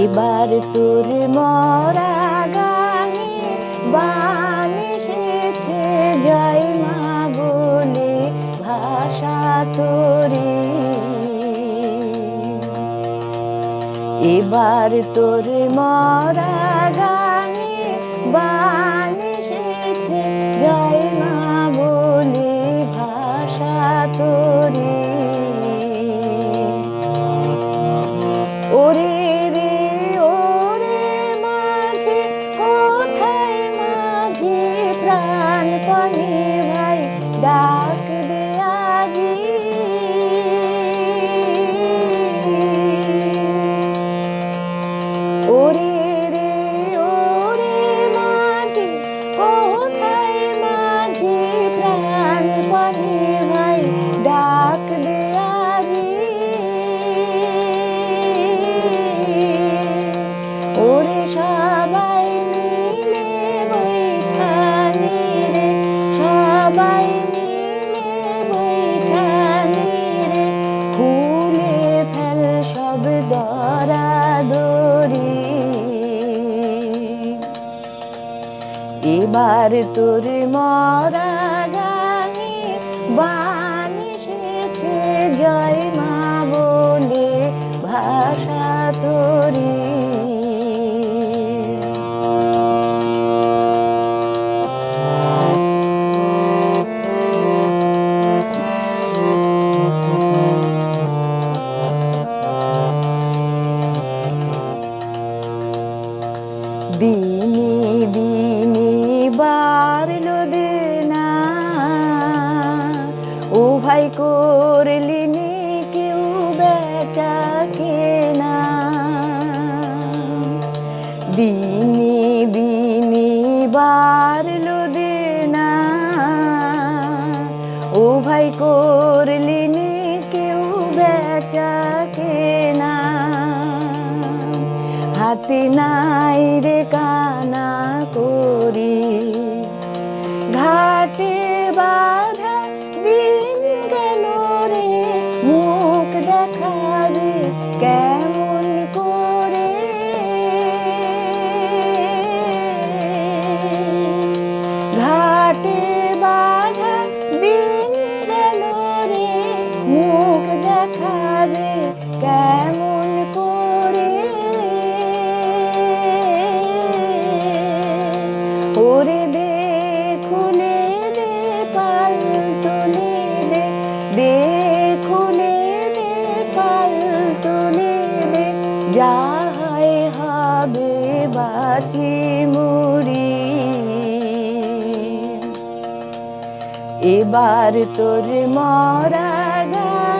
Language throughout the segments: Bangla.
এবার তোর মরা এবার তোর মরা গানে বান এসেছে জয় এবার তোর মরা গানে বান এসেছে জয় মা বলে ভাষা তোরি। দিনে ভাই করলিনি কেউ বেচা কেনা। দিনে দিনে বাড়লো দেনা। ও ভাই করলিনি কেউ বেচা কেনা। হাতে নাই রে কানা করি। দেখাবে কেমন করে? ওরে দে খুলে দে, পাল তুলে দে দে খুলে দে, পাল তুলে দে যা হবে বাঁচি মুড়ি। এবার তোর মরা গানে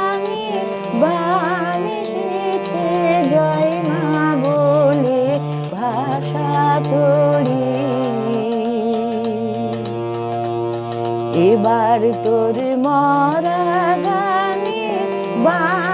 তোরি এবার তোর মরা গানে বান